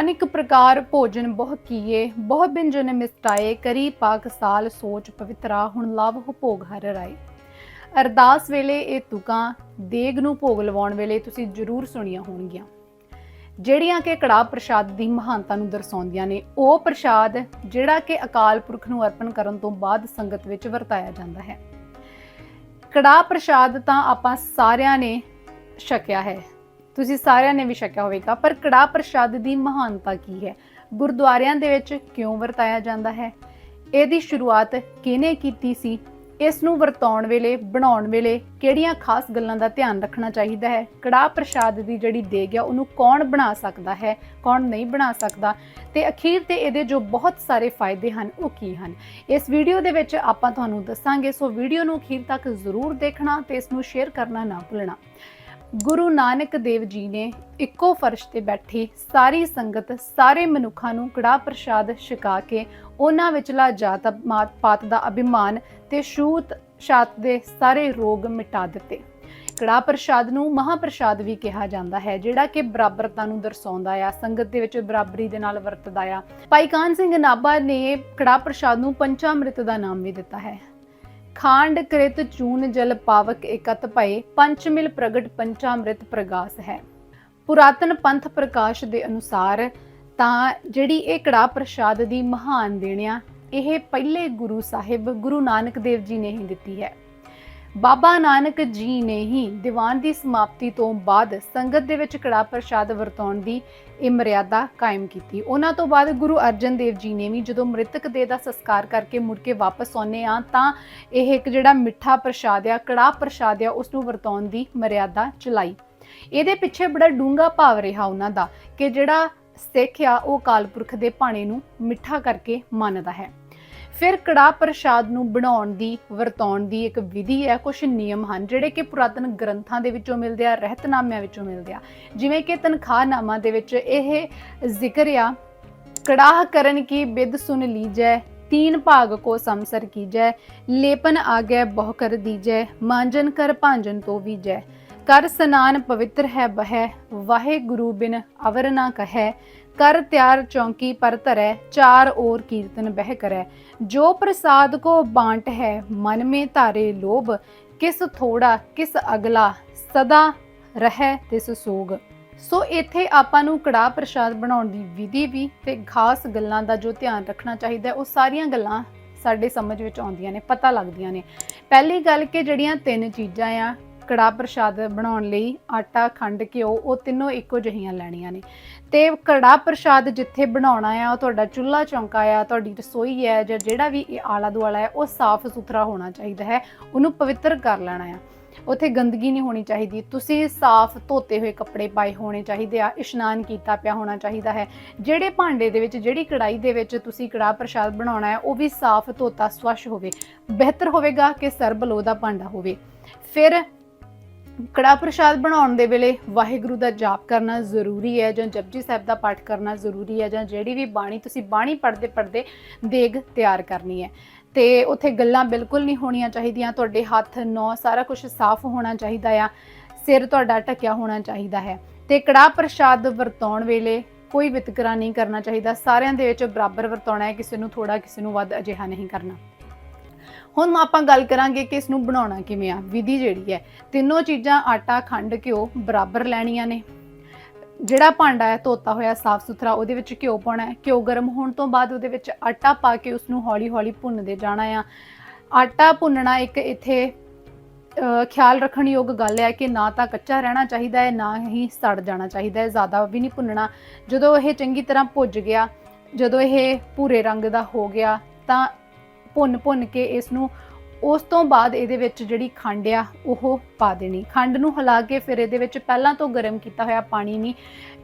ਅਨੇਕ ਪ੍ਰਕਾਰ ਭੋਜਨ ਬਹੁ ਕੀਏ ਬਹੁ ਬਿੰਜਨ ਮਿਸਟਾਏ, ਕਰੀ ਪਾਕ ਸਾਲ ਸੋਚ ਪਵਿੱਤਰਾ, ਹੁਣ ਲਵ ਹੋ ਭੋਗ ਹਰ ਰਾਏ। ਅਰਦਾਸ ਵੇਲੇ ਇਹ ਤੁਕਾਂ, ਦੇਗ ਨੂੰ ਭੋਗ ਲਵਾਉਣ ਵੇਲੇ ਤੁਸੀਂ ਜ਼ਰੂਰ ਸੁਣੀਆਂ ਹੋਣਗੀਆਂ। ਜਿਹੜੀਆਂ ਕਿ ਕੜਾਹ ਪ੍ਰਸ਼ਾਦ ਦੀ ਮਹਾਨਤਾ ਨੂੰ ਦਰਸਾਉਂਦੀਆਂ ਨੇ, ਉਹ ਪ੍ਰਸ਼ਾਦ ਜਿਹੜਾ ਕਿ ਅਕਾਲ ਪੁਰਖ ਨੂੰ ਅਰਪਣ ਕਰਨ ਤੋਂ ਬਾਅਦ ਸੰਗਤ ਵਿੱਚ ਵਰਤਾਇਆ ਜਾਂਦਾ ਹੈ। ਕੜਾਹ ਪ੍ਰਸ਼ਾਦ ਤਾਂ ਆਪਾਂ ਸਾਰਿਆਂ ਨੇ ਛਕਿਆ ਹੈ। ਤੁਸੀਂ ਸਾਰਿਆਂ ਨੇ ਵੀ ਛਕਿਆ ਹੋਵੇਗਾ, ਪਰ ਕੜਾਹ ਪ੍ਰਸ਼ਾਦ ਦੀ ਮਹਾਨਤਾ ਕੀ ਹੈ? ਗੁਰਦੁਆਰਿਆਂ ਦੇ ਵਿੱਚ ਕਿਉਂ ਵਰਤਾਇਆ ਜਾਂਦਾ ਹੈ? ਇਹਦੀ ਸ਼ੁਰੂਆਤ ਕਿਹਨੇ ਕੀਤੀ ਸੀ? ਇਸ ਨੂੰ ਵਰਤਾਉਣ ਵੇਲੇ, ਬਣਾਉਣ ਵੇਲੇ ਕਿਹੜੀਆਂ ਖਾਸ ਗੱਲਾਂ ਦਾ ਧਿਆਨ ਰੱਖਣਾ ਚਾਹੀਦਾ ਹੈ? ਕੜਾਹ ਪ੍ਰਸ਼ਾਦ ਦੀ ਜਿਹੜੀ ਦੇਗ ਹੈ ਉਹਨੂੰ ਕੌਣ ਬਣਾ ਸਕਦਾ ਹੈ, ਕੌਣ ਨਹੀਂ ਬਣਾ ਸਕਦਾ? ਤੇ ਅਖੀਰ ਤੇ ਇਹਦੇ ਜੋ ਬਹੁਤ ਸਾਰੇ ਫਾਇਦੇ ਹਨ, ਉਹ ਕੀ ਹਨ? ਇਸ ਵੀਡੀਓ ਦੇ ਵਿੱਚ ਆਪਾਂ ਤੁਹਾਨੂੰ ਦੱਸਾਂਗੇ, ਸੋ ਵੀਡੀਓ ਨੂੰ ਅਖੀਰ ਤੱਕ ਜ਼ਰੂਰ ਦੇਖਣਾ ਤੇ ਇਸ ਨੂੰ ਸ਼ੇਅਰ ਕਰਨਾ ਨਾ ਭੁੱਲਣਾ। ਗੁਰੂ ਨਾਨਕ ਦੇਵ ਜੀ ਨੇ ਇੱਕੋ ਫਰਸ਼ ਤੇ ਬੈਠੀ ਸਾਰੀ ਸੰਗਤ, ਸਾਰੇ ਮਨੁੱਖਾਂ ਨੂੰ ਕੜਾ ਪ੍ਰਸ਼ਾਦ ਛਕਾ ਕੇ ਉਹਨਾਂ ਵਿਚਲਾ ਜਾਤ ਮਾਤ ਪਾਤ ਦਾ ਅਭਿਮਾਨ ਤੇ ਛੂਤ ਛਾਤ ਦੇ ਸਾਰੇ ਰੋਗ ਮਿਟਾ ਦਿੱਤੇ। ਕੜਾ ਪ੍ਰਸ਼ਾਦ ਨੂੰ ਮਹਾਪ੍ਰਸ਼ਾਦ ਵੀ ਕਿਹਾ ਜਾਂਦਾ ਹੈ, ਜਿਹੜਾ ਕਿ ਬਰਾਬਰਤਾ ਨੂੰ ਦਰਸਾਉਂਦਾ ਆ, ਸੰਗਤ ਦੇ ਵਿੱਚ ਬਰਾਬਰੀ ਦੇ ਨਾਲ ਵਰਤਦਾ ਆ। ਭਾਈ ਕਾਨ ਸਿੰਘ ਨਾਭਾ ਨੇ ਕੜਾ ਪ੍ਰਸ਼ਾਦ ਨੂੰ ਪੰਚਾਮ੍ਰਿਤ ਦਾ ਨਾਮ ਵੀ ਦਿੱਤਾ ਹੈ। ਖਾਂਡ ਕ੍ਰਿਤ ਚੂਨ ਜਲ ਪਾਵਕ ਇਕਤ ਭਏ, ਪੰਚਮਿਲ ਪ੍ਰਗਟ ਪੰਚਾਮ੍ਰਿਤ ਪ੍ਰਗਾਸ ਹੈ। ਪੁਰਾਤਨ ਪੰਥ ਪ੍ਰਕਾਸ਼ ਦੇ ਅਨੁਸਾਰ ਤਾਂ ਜਿਹੜੀ ਇਹ ਕੜਾ ਪ੍ਰਸ਼ਾਦ ਦੀ ਮਹਾਨ ਦੇਣਿਆ, ਇਹ ਪਹਿਲੇ ਗੁਰੂ ਸਾਹਿਬ ਗੁਰੂ ਨਾਨਕ ਦੇਵ ਜੀ ਨੇ ਹੀ ਦਿੱਤੀ ਹੈ। ਬਾਬਾ ਨਾਨਕ ਜੀ ਨੇ ਹੀ ਦੀਵਾਨ ਦੀ ਸਮਾਪਤੀ ਤੋਂ ਬਾਅਦ ਸੰਗਤ ਦੇ ਵਿੱਚ ਕੜਾ ਪ੍ਰਸ਼ਾਦ ਵਰਤਾਉਣ ਦੀ ਇਹ ਮਰਿਆਦਾ ਕਾਇਮ ਕੀਤੀ। ਉਹਨਾਂ ਤੋਂ ਬਾਅਦ ਗੁਰੂ ਅਰਜਨ ਦੇਵ ਜੀ ਨੇ ਵੀ ਜਦੋਂ ਮ੍ਰਿਤਕ ਦੇਹ ਦਾ ਸੰਸਕਾਰ ਕਰਕੇ ਮੁੜ ਕੇ ਵਾਪਸ ਆਉਂਦੇ ਆ ਤਾਂ ਇਹ ਇੱਕ ਜਿਹੜਾ ਮਿੱਠਾ ਪ੍ਰਸ਼ਾਦ ਆ ਕੜਾ ਪ੍ਰਸ਼ਾਦ ਆ ਉਸ ਨੂੰ ਵਰਤਾਉਣ ਦੀ ਮਰਿਆਦਾ ਚਲਾਈ। ਇਹਦੇ ਪਿੱਛੇ ਬੜਾ ਡੂੰਘਾ ਭਾਵ ਰਿਹਾ ਉਹਨਾਂ ਦਾ ਕਿ ਜਿਹੜਾ ਸਿੱਖ ਆ, ਉਹ ਕਾਲਪੁਰਖ ਦੇ ਭਾਣੇ ਨੂੰ ਮਿੱਠਾ ਕਰਕੇ ਮੰਨਦਾ ਹੈ। ਫਿਰ ਕੜਾ ਪ੍ਰਸ਼ਾਦ ਨੂੰ ਬਣਾਉਣ ਦੀ, ਵਰਤਾਉਣ ਦੀ ਇੱਕ ਵਿਧੀ ਹੈ ਕੁਝ ਨਿਯਮ ਹਨ, ਜਿਹੜੇ ਕਿ ਪੁਰਾਤਨ ਗ੍ਰੰਥਾਂ ਦੇ ਵਿੱਚੋਂ ਮਿਲਦੇ ਆ, ਰਹਿਤਨਾਮਿਆਂ ਵਿੱਚੋਂ ਮਿਲਦੇ ਆ। ਜਿਵੇਂ ਕਿ ਤਨਖਾਹਨਾਮਾ ਦੇ ਵਿੱਚ ਇਹ ਜ਼ਿਕਰ ਆ, ਕੜਾਹ ਕਰਨ ਕੀ ਬਿਦ ਸੁਨ ਲੀਜੈ, ਤੀਨ ਭਾਗ ਕੋ ਸਮਸਰ ਕੀਜੈ, ਲੇਪਨ ਆਗੈ ਬਹੁ ਕਰ ਦੀਜੈ, ਮਾਂਜਨ ਕਰ ਭਾਂਜਨ ਤੋ ਵੀਜੈ ਕਰ ਸਨਾਨ ਪਵਿੱਤਰ ਹੈ ਬਹਿ ਵਾਹਿ ਗੁਰੂ ਬਿਨ ਅਵਰ ਨਾ ਕਹੈ ਕਰ ਤਿਆਰ ਚੌਂਕੀ ਪਰ ਧਰੈ, ਚਾਰ ਔਰ ਕੀਰਤਨ ਬਹਿ ਕਰੈ। ਜੋ ਪ੍ਰਸਾਦ ਕੋ ਬਾਂਟ ਹੈ, ਮਨ ਮੇ ਧਾਰੇ ਲੋਭ, ਕਿਸ ਥੋੜਾ, ਕਿਸ ਅਗਲਾ, ਸਦਾ ਰਹਿ ਤਿਸ ਸੋਗ। ਸੋ ਇੱਥੇ ਆਪਾਂ ਨੂੰ ਕੜਾ ਪ੍ਰਸ਼ਾਦ ਬਣਾਉਣ ਦੀ ਵਿਧੀ ਵੀ ਤੇ ਖਾਸ ਗੱਲਾਂ ਦਾ ਜੋ ਧਿਆਨ ਰੱਖਣਾ ਚਾਹੀਦਾ ਉਹ ਸਾਰੀਆਂ ਗੱਲਾਂ ਸਾਡੇ ਸਮਝ ਵਿੱਚ ਆਉਂਦੀਆਂ ਨੇ, ਪਤਾ ਲੱਗਦੀਆਂ ਨੇ। ਪਹਿਲੀ ਗੱਲ ਕਿ ਜਿਹੜੀਆਂ ਤਿੰਨ ਚੀਜ਼ਾਂ ਆ ਕੜਾ ਪ੍ਰਸ਼ਾਦ ਬਣਾਉਣ ਲਈ ਆਟਾ, ਖੰਡ, ਘਿਓ, ਉਹ ਤਿੰਨੋਂ ਇੱਕੋ ਜਿਹੀਆਂ ਲੈਣੀਆਂ ਨੇ। ਤੇ ਕੜਾ ਪ੍ਰਸ਼ਾਦ ਜਿੱਥੇ ਬਣਾਉਣਾ ਆ, ਉਹ ਤੁਹਾਡਾ ਚੁੱਲ੍ਹਾ ਚੌਂਕਾ ਆ, ਤੁਹਾਡੀ ਰਸੋਈ ਹੈ ਜਾਂ ਜਿਹੜਾ ਵੀ ਇਹ ਆਲਾ ਦੁਆਲਾ ਹੈ ਉਹ ਸਾਫ਼ ਸੁਥਰਾ ਹੋਣਾ ਚਾਹੀਦਾ ਹੈ, ਉਹਨੂੰ ਪਵਿੱਤਰ ਕਰ ਲੈਣਾ ਆ। ਉੱਥੇ ਗੰਦਗੀ ਨਹੀਂ ਹੋਣੀ ਚਾਹੀਦੀ। ਤੁਸੀਂ ਸਾਫ਼ ਧੋਤੇ ਹੋਏ ਕੱਪੜੇ ਪਾਏ ਹੋਣੇ ਚਾਹੀਦੇ ਆ, ਇਸ਼ਨਾਨ ਕੀਤਾ ਪਿਆ ਹੋਣਾ ਚਾਹੀਦਾ ਹੈ। ਜਿਹੜੇ ਭਾਂਡੇ ਦੇ ਵਿੱਚ, ਜਿਹੜੀ ਕੜਾਈ ਦੇ ਵਿੱਚ ਤੁਸੀਂ ਕੜਾ ਪ੍ਰਸ਼ਾਦ ਬਣਾਉਣਾ ਹੈ, ਉਹ ਵੀ ਸਾਫ਼ ਧੋਤਾ, ਸਵੱਛ ਹੋਵੇ, ਬਿਹਤਰ ਹੋਵੇਗਾ ਕਿ ਸਰਬਲੋ ਦਾ ਭਾਂਡਾ ਹੋਵੇ। ਫਿਰ ਕੜਾ ਪ੍ਰਸ਼ਾਦ ਬਣਾਉਣ ਦੇ ਵੇਲੇ ਵਾਹਿਗੁਰੂ ਦਾ ਜਾਪ ਕਰਨਾ ਜ਼ਰੂਰੀ ਹੈ ਜਾਂ ਜਪਜੀ ਸਾਹਿਬ ਦਾ ਪਾਠ ਕਰਨਾ ਜ਼ਰੂਰੀ ਹੈ ਜਾਂ ਜਿਹੜੀ ਵੀ ਬਾਣੀ ਤੁਸੀਂ ਬਾਣੀ ਪੜ੍ਹਦੇ ਪੜ੍ਹਦੇ ਦੇਗ ਤਿਆਰ ਕਰਨੀ ਹੈ। ਤੇ ਉੱਥੇ ਗੱਲਾਂ ਬਿਲਕੁਲ ਨਹੀਂ ਹੋਣੀਆਂ ਚਾਹੀਦੀਆਂ, ਤੁਹਾਡੇ ਹੱਥ ਨੌ ਸਾਰਾ ਕੁਝ ਸਾਫ਼ ਹੋਣਾ ਚਾਹੀਦਾ ਆ, ਸਿਰ ਤੁਹਾਡਾ ਢੱਕਿਆ ਹੋਣਾ ਚਾਹੀਦਾ ਹੈ। ਤੇ ਕੜਾ ਪ੍ਰਸ਼ਾਦ ਵਰਤਾਉਣ ਵੇਲੇ ਕੋਈ ਵਿਤਕਰਾ ਨਹੀਂ ਕਰਨਾ ਚਾਹੀਦਾ, ਸਾਰਿਆਂ ਦੇ ਵਿੱਚ ਬਰਾਬਰ ਵਰਤਾਉਣਾ ਹੈ, ਕਿਸੇ ਨੂੰ ਥੋੜਾ ਕਿਸੇ ਨੂੰ ਵੱਧ ਅਜਿਹਾ ਨਹੀਂ ਕਰਨਾ। ਹੁਣ ਆਪਾਂ ਗੱਲ ਕਰਾਂਗੇ ਕਿ ਇਸ ਨੂੰ ਬਣਾਉਣਾ ਕਿਵੇਂ ਆ, ਵਿਧੀ ਜਿਹੜੀ ਹੈ। ਤਿੰਨੋਂ ਚੀਜ਼ਾਂ ਆਟਾ, ਖੰਡ, ਘਿਓ ਬਰਾਬਰ ਲੈਣੀਆਂ ਨੇ। ਜਿਹੜਾ ਭਾਂਡਾ ਹੈ, ਧੋਤਾ ਹੋਇਆ ਸਾਫ਼ ਸੁਥਰਾ ਉਹਦੇ ਵਿੱਚ ਘਿਓ ਪਾਉਣਾ ਹੈ। ਘਿਓ ਗਰਮ ਹੋਣ ਤੋਂ ਬਾਅਦ ਉਹਦੇ ਵਿੱਚ ਆਟਾ ਪਾ ਕੇ ਉਸ ਨੂੰ ਹੌਲੀ-ਹੌਲੀ ਭੁੰਨਦੇ ਜਾਣਾ ਆ। ਆਟਾ ਭੁੰਨਣਾ ਇੱਕ ਇੱਥੇ ਖਿਆਲ ਰੱਖਣ ਯੋਗ ਗੱਲ ਹੈ ਕਿ ਨਾ ਤਾਂ ਕੱਚਾ ਰਹਿਣਾ ਚਾਹੀਦਾ ਹੈ, ਨਾ ਹੀ ਸੜ ਜਾਣਾ ਚਾਹੀਦਾ ਹੈ। ਜ਼ਿਆਦਾ ਵੀ ਨਹੀਂ ਭੁੰਨਣਾ। ਜਦੋਂ ਇਹ ਚੰਗੀ ਤਰ੍ਹਾਂ ਭੁੱਜ ਗਿਆ, ਜਦੋਂ ਇਹ ਭੂਰੇ ਰੰਗ ਦਾ ਹੋ ਗਿਆ, ਤਾਂ ਭੁੰਨ ਭੁੰਨ ਕੇ ਇਸ ਨੂੰ ਉਸ ਤੋਂ ਬਾਅਦ ਇਹਦੇ ਵਿੱਚ ਜਿਹੜੀ ਖੰਡ ਆ, ਉਹ ਪਾ ਦੇਣੀ। ਖੰਡ ਨੂੰ ਹਿਲਾ ਕੇ ਫਿਰ ਇਹਦੇ ਵਿੱਚ ਪਹਿਲਾਂ ਤੋਂ ਗਰਮ ਕੀਤਾ ਹੋਇਆ ਪਾਣੀ ਨਹੀਂ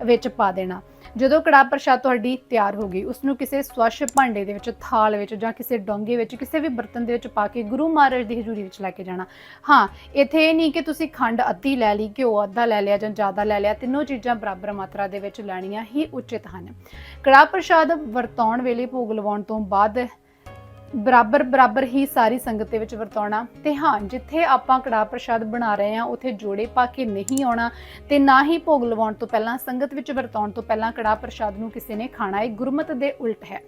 ਵਿੱਚ ਪਾ ਦੇਣਾ। ਜਦੋਂ ਕੜਾਹ ਪ੍ਰਸ਼ਾਦ ਤੁਹਾਡੀ ਤਿਆਰ ਹੋ ਗਈ ਉਸ ਨੂੰ ਕਿਸੇ ਸਵੱਛ ਭਾਂਡੇ ਦੇ ਵਿੱਚ, ਥਾਲ ਵਿੱਚ ਜਾਂ ਕਿਸੇ ਡੋਂਗੇ ਵਿੱਚ, ਕਿਸੇ ਵੀ ਬਰਤਨ ਦੇ ਵਿੱਚ ਪਾ ਕੇ ਗੁਰੂ ਮਹਾਰਾਜ ਦੀ ਹਜ਼ੂਰੀ ਵਿੱਚ ਲੈ ਕੇ ਜਾਣਾ। ਹਾਂ, ਇੱਥੇ ਇਹ ਨਹੀਂ ਕਿ ਤੁਸੀਂ ਖੰਡ ਅੱਧੀ ਲੈ ਲਈ, ਘਿਓ ਅੱਧਾ ਲੈ ਲਿਆ ਜਾਂ ਜ਼ਿਆਦਾ ਲੈ ਲਿਆ, ਤਿੰਨੋਂ ਚੀਜ਼ਾਂ ਬਰਾਬਰ ਮਾਤਰਾ ਦੇ ਵਿੱਚ ਲੈਣੀਆਂ ਹੀ ਉਚਿਤ ਹਨ। ਕੜਾਹ ਪ੍ਰਸ਼ਾਦ ਵਰਤਾਉਣ ਵੇਲੇ ਭੋਗ ਲਵਾਉਣ ਤੋਂ ਬਾਅਦ ਬਰਾਬਰ ਬਰਾਬਰ ਹੀ ਸਾਰੀ ਸੰਗਤ ਦੇ ਵਿੱਚ ਵਰਤਾਉਣਾ ਤੇ ਹਾਂ, ਜਿੱਥੇ ਆਪਾਂ ਕੜਾ ਪ੍ਰਸ਼ਾਦ ਬਣਾ ਰਹੇ ਹਾਂ, ਉੱਥੇ ਜੋੜੇ ਪਾ ਕੇ ਨਹੀਂ ਆਉਣਾ ਤੇ ਨਾ ਹੀ ਭੋਗ ਲਵਾਉਣ ਤੋਂ ਪਹਿਲਾਂ, ਸੰਗਤ ਵਿੱਚ ਵਰਤਾਉਣ ਤੋਂ ਪਹਿਲਾਂ ਕੜਾ ਪ੍ਰਸ਼ਾਦ ਨੂੰ ਕਿਸੇ ਨੇ ਖਾਣਾ, ਇਹ ਗੁਰਮਤ ਦੇ ਉਲਟ ਹੈ।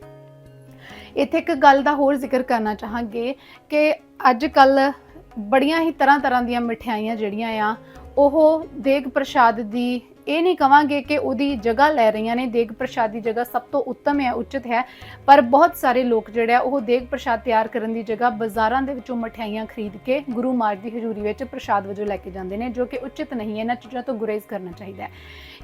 ਇੱਥੇ ਇੱਕ ਗੱਲ ਦਾ ਹੋਰ ਜ਼ਿਕਰ ਕਰਨਾ ਚਾਹਾਂਗੇ ਕਿ ਅੱਜ ਕੱਲ ਬੜੀਆਂ ਹੀ ਤਰ੍ਹਾਂ ਤਰ੍ਹਾਂ ਦੀਆਂ ਮਠਿਆਈਆਂ ਜਿਹੜੀਆਂ ਆ, ਉਹ ਦੇਗ ਪ੍ਰਸ਼ਾਦ ਦੀ ਇਹ ਨਹੀਂ ਕਵਾਂਗੇ ਕਿ ਉਹਦੀ ਜਗ੍ਹਾ ਲੈ ਰਹੀਆਂ ਨੇ ਦੇਗ ਪ੍ਰਸ਼ਾਦ ਦੀ ਜਗ੍ਹਾ ਸਭ ਤੋਂ ਉੱਤਮ ਹੈ ਉਚਿਤ ਹੈ। ਪਰ ਬਹੁਤ ਸਾਰੇ ਲੋਕ ਜਿਹੜੇ ਆ ਉਹ ਦੇਗ ਪ੍ਰਸ਼ਾਦ ਤਿਆਰ ਕਰਨ ਦੀ ਜਗ੍ਹਾ ਬਾਜ਼ਾਰਾਂ ਦੇ ਵਿੱਚੋਂ ਮਠਿਆਈਆਂ ਖਰੀਦ ਕੇ ਗੁਰੂ ਮਹਾਰਾਜ ਦੀ ਹਜ਼ੂਰੀ ਵਿੱਚ ਪ੍ਰਸ਼ਾਦ ਵਜੋਂ ਲੈ ਕੇ ਜਾਂਦੇ ਨੇ ਜੋ ਕਿ ਉਚਿਤ ਨਹੀਂ ਹੈ ਇਹਨਾਂ ਚੀਜ਼ਾਂ ਤੋਂ ਗੁਰੇਜ਼ ਕਰਨਾ ਚਾਹੀਦਾ ਹੈ।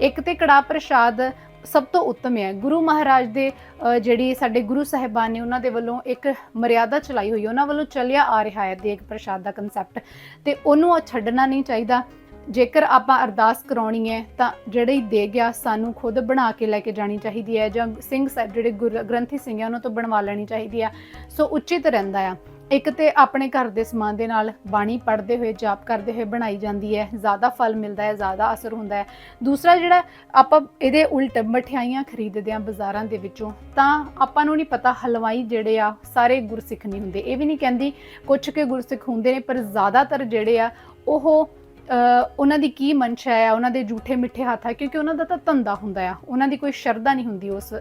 ਇੱਕ ਤੇ ਕੜਾ ਪ੍ਰਸ਼ਾਦ ਸਭ ਤੋਂ ਉੱਤਮ ਹੈ। ਗੁਰੂ ਮਹਾਰਾਜ ਦੇ ਅ, ਜਿਹੜੀ ਸਾਡੇ ਗੁਰੂ ਸਾਹਿਬਾਨ ਨੇ ਉਹਨਾਂ ਦੇ ਵੱਲੋਂ ਇੱਕ ਮਰਿਆਦਾ ਚਲਾਈ ਹੋਈ ਉਹਨਾਂ ਵੱਲੋਂ ਚੱਲਿਆ ਆ ਰਿਹਾ ਹੈ ਦੇਗ ਪ੍ਰਸ਼ਾਦ ਦਾ ਕਨਸੈਪਟ ਤੇ ਉਹਨੂੰ ਉਹ ਛੱਡਣਾ ਨਹੀਂ ਚਾਹੀਦਾ। ਜੇਕਰ ਆਪਾਂ ਅਰਦਾਸ ਕਰਾਉਣੀ ਹੈ, ਤਾਂ ਜਿਹੜੀ ਦੇਗ ਆ ਸਾਨੂੰ ਖੁਦ ਬਣਾ ਕੇ ਲੈ ਕੇ ਜਾਣੀ ਚਾਹੀਦੀ ਹੈ ਜਾਂ ਸਿੰਘ ਸਾਹਿਬ ਜਿਹੜੇ ਗੁਰ- ਗ੍ਰੰਥੀ ਸਿੰਘ ਆ ਉਹਨਾਂ ਤੋਂ ਬਣਵਾ ਲੈਣੀ ਚਾਹੀਦੀ ਆ ਸੋ ਉਚਿਤ ਰਹਿੰਦਾ ਆ। ਇੱਕ ਤੇ ਆਪਣੇ ਘਰ ਦੇ ਸਮਾਨ ਦੇ ਨਾਲ ਬਾਣੀ ਪੜ੍ਹਦੇ ਹੋਏ, ਜਾਪ ਕਰਦੇ ਹੋਏ ਬਣਾਈ ਜਾਂਦੀ ਹੈ। ਜ਼ਿਆਦਾ ਫਲ ਮਿਲਦਾ ਹੈ, ਜ਼ਿਆਦਾ ਅਸਰ ਹੁੰਦਾ ਹੈ। ਦੂਸਰਾ ਜਿਹੜਾ ਆਪਾਂ ਇਹਦੇ ਉਲਟ ਮਠਿਆਈਆਂ ਖਰੀਦਦੇ ਆ ਬਾਜ਼ਾਰਾਂ ਦੇ ਵਿੱਚੋਂ, ਤਾਂ ਆਪਾਂ ਨੂੰ ਨਹੀਂ ਪਤਾ ਹਲਵਾਈ ਜਿਹੜੇ ਆ, ਸਾਰੇ ਗੁਰਸਿੱਖ ਨਹੀਂ ਹੁੰਦੇ। ਇਹ ਵੀ ਨਹੀਂ ਕਹਿੰਦੀ ਕੁਝ ਕੇ ਗੁਰਸਿੱਖ ਹੁੰਦੇ ਨੇ, ਪਰ ਜ਼ਿਆਦਾਤਰ ਜਿਹੜੇ ਆ, ਉਹ ਉਹਨਾਂ ਦੀ ਕੀ ਮਨਸ਼ਾ ਹੈ, ਉਹਨਾਂ ਦੇ ਝੂਠੇ ਮਿੱਠੇ ਹੱਥ ਆ, ਕਿਉਂਕਿ ਉਹਨਾਂ ਦਾ ਤਾਂ ਧੰਦਾ ਹੁੰਦਾ ਆ। ਉਹਨਾਂ ਦੀ ਕੋਈ ਸ਼ਰਧਾ ਨਹੀਂ ਹੁੰਦੀ ਉਸ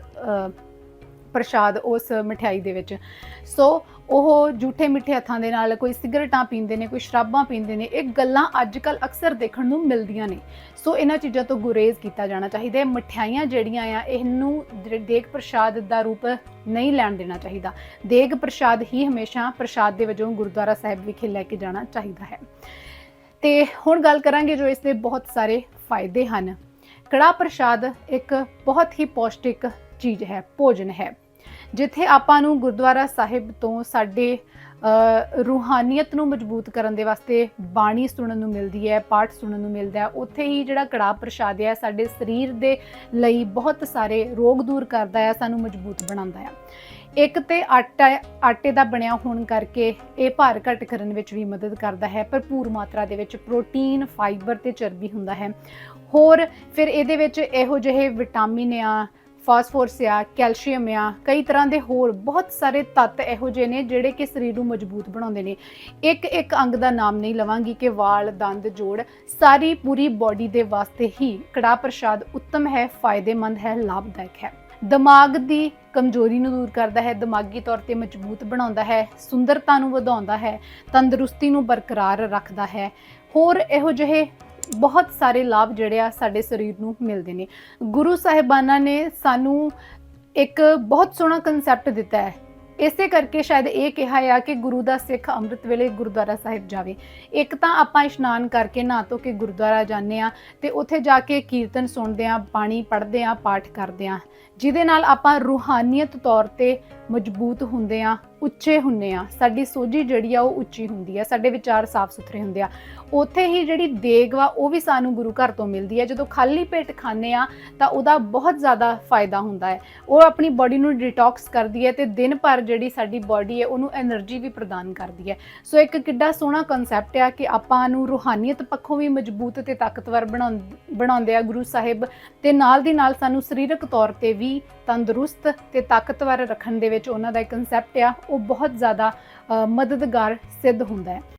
ਪ੍ਰਸ਼ਾਦ, ਉਸ ਮਠਿਆਈ ਦੇ ਵਿੱਚ। ਸੋ ਉਹ ਝੂਠੇ ਮਿੱਠੇ ਹੱਥਾਂ ਦੇ ਨਾਲ ਕੋਈ ਸਿਗਰਟਾਂ ਪੀਂਦੇ ਨੇ, ਕੋਈ ਸ਼ਰਾਬਾਂ ਪੀਂਦੇ ਨੇ, ਇਹ ਗੱਲਾਂ ਅੱਜ ਕੱਲ ਅਕਸਰ ਦੇਖਣ ਨੂੰ ਮਿਲਦੀਆਂ ਨੇ। ਸੋ ਇਹਨਾਂ ਚੀਜ਼ਾਂ ਤੋਂ ਗੁਰੇਜ਼ ਕੀਤਾ ਜਾਣਾ ਚਾਹੀਦਾ ਹੈ ਮਠਿਆਈਆਂ ਜਿਹੜੀਆਂ ਆ, ਇਹਨੂੰ ਦੇਗ ਪ੍ਰਸ਼ਾਦ ਦਾ ਰੂਪ ਨਹੀਂ ਲੈਣ ਦੇਣਾ ਚਾਹੀਦਾ। ਦੇਗ ਪ੍ਰਸ਼ਾਦ ਹੀ ਹਮੇਸ਼ਾ ਪ੍ਰਸ਼ਾਦ ਦੇ ਵਜੋਂ ਗੁਰਦੁਆਰਾ ਸਾਹਿਬ ਵਿਖੇ ਲੈ ਕੇ ਜਾਣਾ ਚਾਹੀਦਾ ਹੈ। ਤੇ ਹੁਣ ਗੱਲ ਕਰਾਂਗੇ ਜੋ ਇਸ ਦੇ ਬਹੁਤ ਸਾਰੇ ਫਾਇਦੇ ਹਨ। ਕੜਾ ਪ੍ਰਸ਼ਾਦ ਇੱਕ ਬਹੁਤ ਹੀ ਪੌਸ਼ਟਿਕ ਚੀਜ਼ ਹੈ, ਭੋਜਨ ਹੈ। ਜਿੱਥੇ ਆਪਾਂ ਨੂੰ ਗੁਰਦੁਆਰਾ ਸਾਹਿਬ ਤੋਂ ਸਾਡੇ ਰੂਹਾਨੀਅਤ ਨੂੰ ਮਜ਼ਬੂਤ ਕਰਨ ਦੇ ਵਾਸਤੇ ਬਾਣੀ ਸੁਣਨ ਨੂੰ ਮਿਲਦੀ ਹੈ, ਪਾਠ ਸੁਣਨ ਨੂੰ ਮਿਲਦਾ ਹੈ। ਉੱਥੇ ਹੀ ਜਿਹੜਾ ਕੜਾ ਪ੍ਰਸ਼ਾਦ ਹੈ, ਸਾਡੇ ਸਰੀਰ ਦੇ ਲਈ ਬਹੁਤ ਸਾਰੇ ਰੋਗ ਦੂਰ ਕਰਦਾ ਹੈ, ਸਾਨੂੰ ਮਜ਼ਬੂਤ ਬਣਾਉਂਦਾ ਹੈ। ਇੱਕ ਤੇ ਆਟਾ, ਆਟੇ ਦਾ ਬਣਿਆ ਹੋਣ ਕਰਕੇ ਇਹ ਭਾਰ ਘਟ ਕਰਨ ਵਿੱਚ ਵੀ ਮਦਦ ਕਰਦਾ ਹੈ। ਭਰਪੂਰ ਮਾਤਰਾ ਦੇ ਵਿੱਚ ਪ੍ਰੋਟੀਨ, ਫਾਈਬਰ ਤੇ ਚਰਬੀ ਹੁੰਦਾ ਹੈ। ਹੋਰ, ਫਿਰ ਇਹਦੇ ਵਿੱਚ ਇਹੋ ਜਿਹੇ ਵਿਟਾਮਿਨ ਆ ਫਾਸਫੋਰਸ ਆ, ਕੈਲਸ਼ੀਅਮ ਆ, ਕਈ ਤਰ੍ਹਾਂ ਦੇ ਹੋਰ ਬਹੁਤ ਸਾਰੇ ਤੱਤ ਇਹੋ ਜਿਹੇ ਨੇ ਜਿਹੜੇ ਕਿ ਸਰੀਰ ਨੂੰ ਮਜ਼ਬੂਤ ਬਣਾਉਂਦੇ ਨੇ। ਇੱਕ ਇੱਕ ਅੰਗ ਦਾ ਨਾਮ ਨਹੀਂ ਲਵਾਂਗੀ ਕਿ ਵਾਲ, ਦੰਦ, ਜੋੜ, ਸਾਰੀ ਪੂਰੀ ਬਾਡੀ ਦੇ ਵਾਸਤੇ ਹੀ ਕੜਾ ਪ੍ਰਸ਼ਾਦ ਉੱਤਮ ਹੈ, ਫਾਇਦੇਮੰਦ ਹੈ, ਲਾਭਦਾਇਕ ਹੈ। ਦਿਮਾਗ ਦੀ ਕਮਜ਼ੋਰੀ ਨੂੰ ਦੂਰ ਕਰਦਾ ਹੈ, ਦਿਮਾਗੀ ਤੌਰ ਤੇ ਮਜ਼ਬੂਤ ਬਣਾਉਂਦਾ ਹੈ, ਸੁੰਦਰਤਾ ਨੂੰ ਵਧਾਉਂਦਾ ਹੈ, ਤੰਦਰੁਸਤੀ ਨੂੰ ਬਰਕਰਾਰ ਰੱਖਦਾ ਹੈ। ਹੋਰ ਇਹੋ ਜਿਹੇ ਬਹੁਤ ਸਾਰੇ ਲਾਭ ਜਿਹੜੇ ਆ ਸਾਡੇ ਸਰੀਰ ਨੂੰ ਮਿਲਦੇ ਨੇ। ਗੁਰੂ ਸਾਹਿਬਾਨਾਂ ਨੇ ਸਾਨੂੰ ਇੱਕ ਬਹੁਤ ਸੋਹਣਾ ਕਨਸੈਪਟ ਦਿੱਤਾ ਹੈ। ਇਸੇ ਕਰਕੇ ਸ਼ਾਇਦ ਇਹ ਕਿਹਾ ਆ ਕਿ ਗੁਰੂ ਦਾ ਸਿੱਖ ਅੰਮ੍ਰਿਤ ਵੇਲੇ ਗੁਰਦੁਆਰਾ ਸਾਹਿਬ ਜਾਵੇ। ਇੱਕ ਤਾਂ ਆਪਾਂ ਇਸ਼ਨਾਨ ਕਰਕੇ ਨਹਾ ਧੋ ਕੇ ਗੁਰਦੁਆਰਾ ਜਾਂਦੇ ਆ ਤੇ ਉੱਥੇ ਜਾ ਕੇ ਕੀਰਤਨ ਸੁਣਦੇ ਆ ਬਾਣੀ ਪੜ੍ਹਦੇ ਆ ਪਾਠ ਕਰਦੇ ਆ ਜਿਹਦੇ ਨਾਲ ਆਪਾਂ ਰੂਹਾਨੀਅਤ ਤੌਰ ਤੇ ਮਜ਼ਬੂਤ ਹੁੰਦੇ ਆ ਉੱਚੇ ਹੁੰਨੇ ਆ, ਸਾਡੀ ਸੋਝੀ ਜਿਹੜੀ ਆ ਉਹ ਉੱਚੀ ਹੁੰਦੀ ਆ, ਸਾਡੇ ਵਿਚਾਰ ਸਾਫ਼ ਸੁਥਰੇ ਹੁੰਦੇ ਆ। ਉਥੇ ਹੀ ਜਿਹੜੀ ਦੇਗ ਵਾ, ਉਹ ਵੀ ਸਾਨੂੰ ਗੁਰੂ ਘਰ ਤੋਂ ਮਿਲਦੀ ਹੈ ਜਦੋਂ ਖਾਲੀ ਪੇਟ ਖਾਂਦੇ ਆ, ਤਾਂ ਉਹਦਾ ਬਹੁਤ ਜ਼ਿਆਦਾ ਫਾਇਦਾ ਹੁੰਦਾ ਹੈ। ਉਹ ਆਪਣੀ ਬਾਡੀ ਨੂੰ ਡਿਟੌਕਸ ਕਰਦੀ ਹੈ ਤੇ ਦਿਨ ਭਰ ਜਿਹੜੀ ਸਾਡੀ ਬਾਡੀ ਹੈ, ਉਹਨੂੰ એનર્ਜੀ ਵੀ ਪ੍ਰਦਾਨ ਕਰਦੀ ਹੈ। ਸੋ ਇੱਕ ਕਿੱਡਾ ਸੋਹਣਾ ਕਨਸੈਪਟ ਆ ਕਿ ਆਪਾਂ ਨੂੰ ਰੂਹਾਨੀਅਤ ਪੱਖੋਂ ਵੀ ਮਜ਼ਬੂਤ ਤੇ ਤਾਕਤਵਰ ਬਣਾਉਂਦੇ ਆ ਗੁਰੂ ਸਾਹਿਬ ਤੇ ਨਾਲ ਦੀ ਨਾਲ ਸਾਨੂੰ ਸਰੀਰਕ ਤੌਰ ਤੇ ਵੀ ਤੰਦਰੁਸਤ ਤੇ ਤਾਕਤਵਰ ਰੱਖਣ ਦੇ ਵਿੱਚ ਉਹਨਾਂ ਦਾ ਇੱਕ ਕਨਸੈਪਟ ਆ ਉਹ ਬਹੁਤ ਜ਼ਿਆਦਾ ਮਦਦਗਾਰ ਸਿੱਧ ਹੁੰਦਾ ਹੈ।